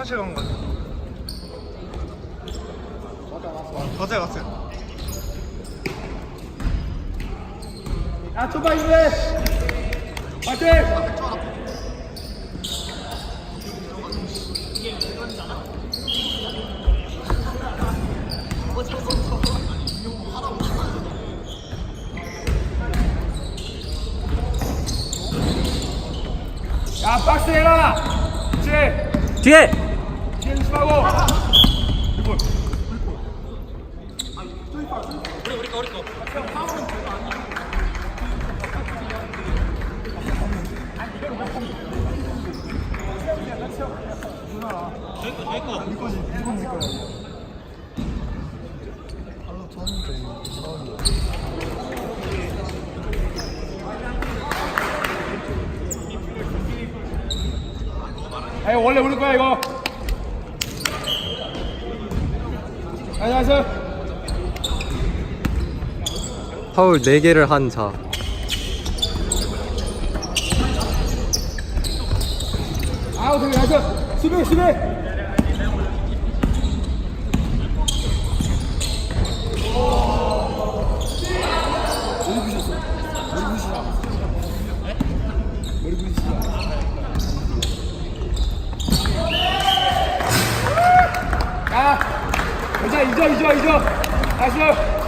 화장실 간 거. 맞아요, 맞아요. 야, 좀만 힘내! 화이팅! 야, 박스 해라! 그렇지! 뒤에 원래 우리 거야, 이거. 안녕하세요. 파울 4개를 한 자. 아우, 되게 나이스. 수비, 수비. 이자 이자 이자 나이스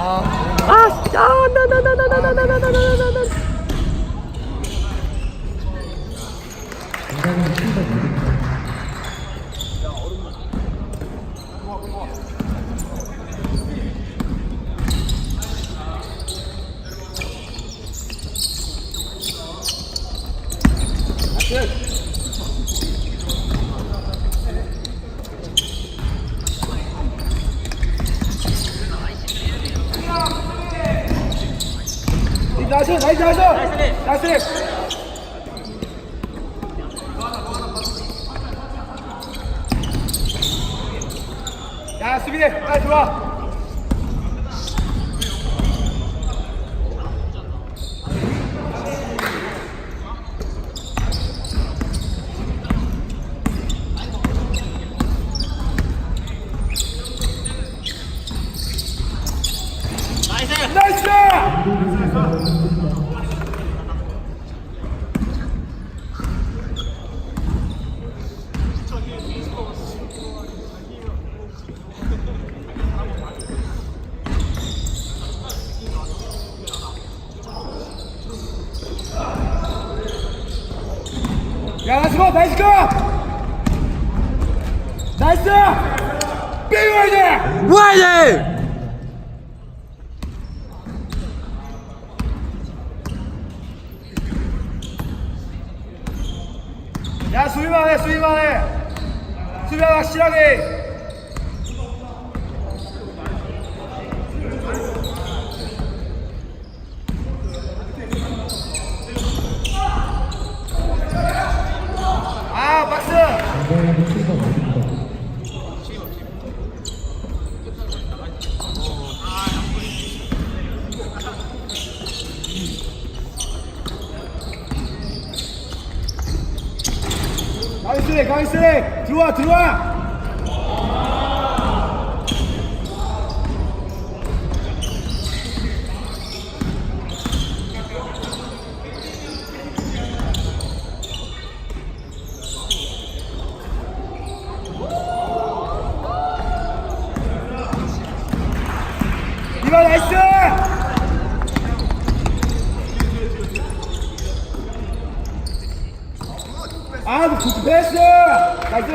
아, 아, 나, 나, 나, 나, 나, 나, 나, 나, 나, 나, 나, 나. 나이스, 나이스, 나이스. 나이스. 야, 수비해. 빨리 들어와. 나이스! 야, 나이스! 야, 首あしらげ 강희슬 강희슬 들어와 들어와! 나이스.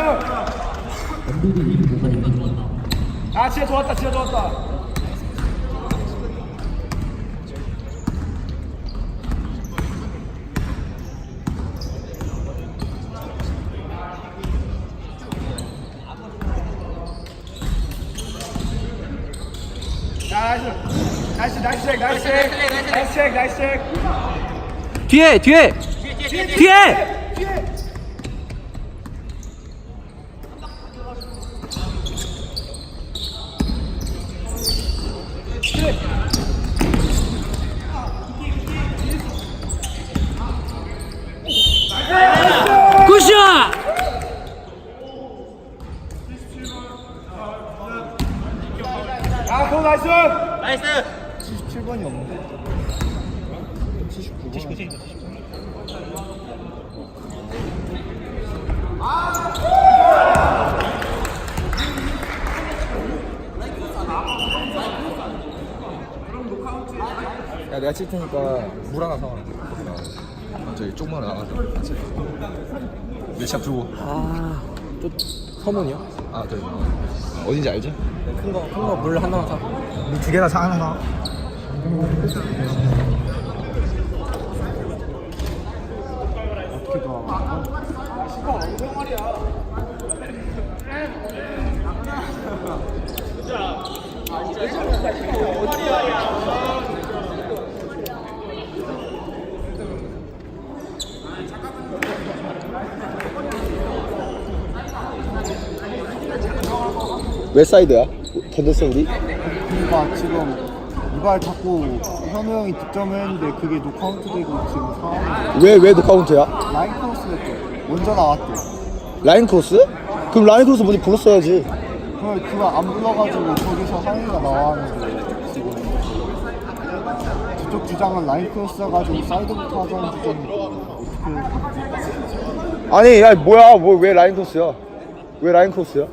아 진짜 좋았다 진짜 좋았다. 나이스. 나이스 나이스 나이스 나이스 나이스 나이스 뒤에 뒤에 뒤에. 뒤에. 굿샷! 아고 나이스! 나이스! 77번이 없는데 79번 야 내가 칠 테니까 물 하나 사와 저기 쪽만 나가서 같이 내차 두고. 아또 서문이요? 아 저기 어딘지 알지? 큰 거 큰 거 물 하나만 사. 두 개나 사 하나 사 왜 사이드야? 우리? 그러니까 지금 이발 자꾸 현우 형이 득점을 했는데 그게 노카운트 되고 지금 상황이 왜 왜 노카운트야? 라인 크로스 됐대 먼저 나왔대 라인 크로스? 그럼 라인 크로스 먼저 불렀어야지 그걸 그거 안 불러가지고 저기서 항의가 나왔는데 지금 저쪽 주장은 라인 크로스 가지고 사이드부터 하자는 주장이 어떻게 아니 야 뭐야 뭐 왜 라인 크로스야? 왜 라인 크로스야?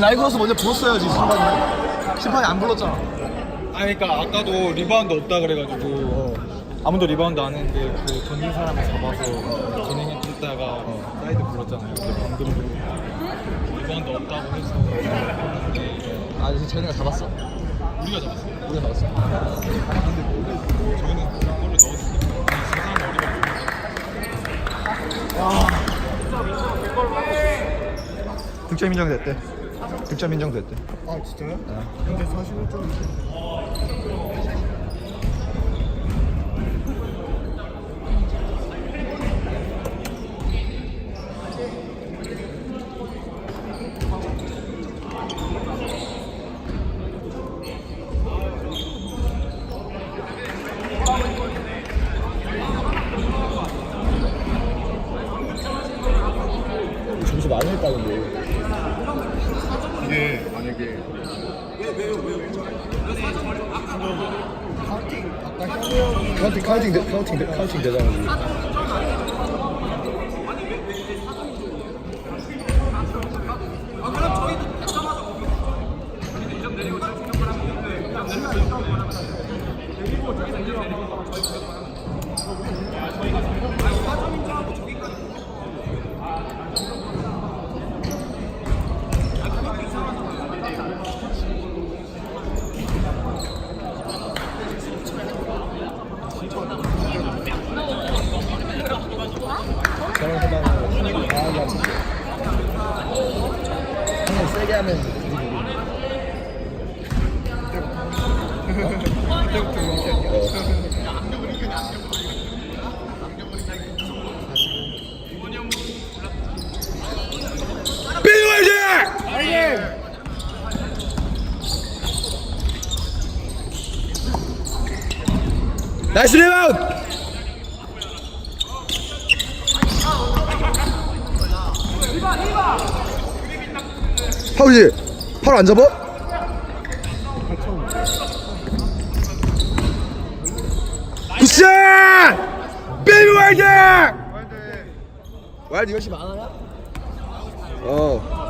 크로스 먼저 불렀어야지 심판이. 심판이 안 불렀잖아. 아니 그러니까 아까도 리바운드 없다 그래가지고 아무도 리바운드 안 했는데 그 던진 사람을 잡아서 진행해 줬다가 사이드 불렀잖아요. 근데 방금 리바운드 없다고 해서. 아 지금 쟤네가 잡았어. 우리가 잡았어요 우리가 잡았어. 저희는 그걸로 넣었으니까 이 세상 어리가 득점 인정됐대 득점 인정됐대 아 진짜요? 근데 41점 점수 많이 했다는데 이게 만약에 카운팅 아까 현우 형이 카운팅 되, 카운팅 되, 카운팅 되잖아 저런 해방은 한번 강하게 하면 한번 세게 하면 나이스 리바운드! 파울이지? 파울 안 잡아? 굿샷! 베이비 와일드! 와일드 이것이 많아요? 어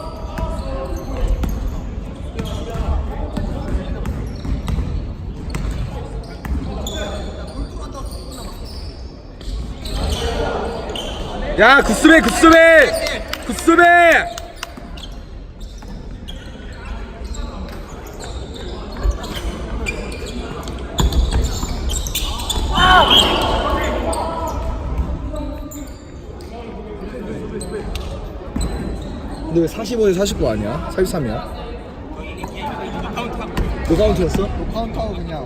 야, 굿수배, 굿수배! 굿수배! 근데 왜 45에 49 아니야? 43이야? 노카운트였어? 노카운트하고 그냥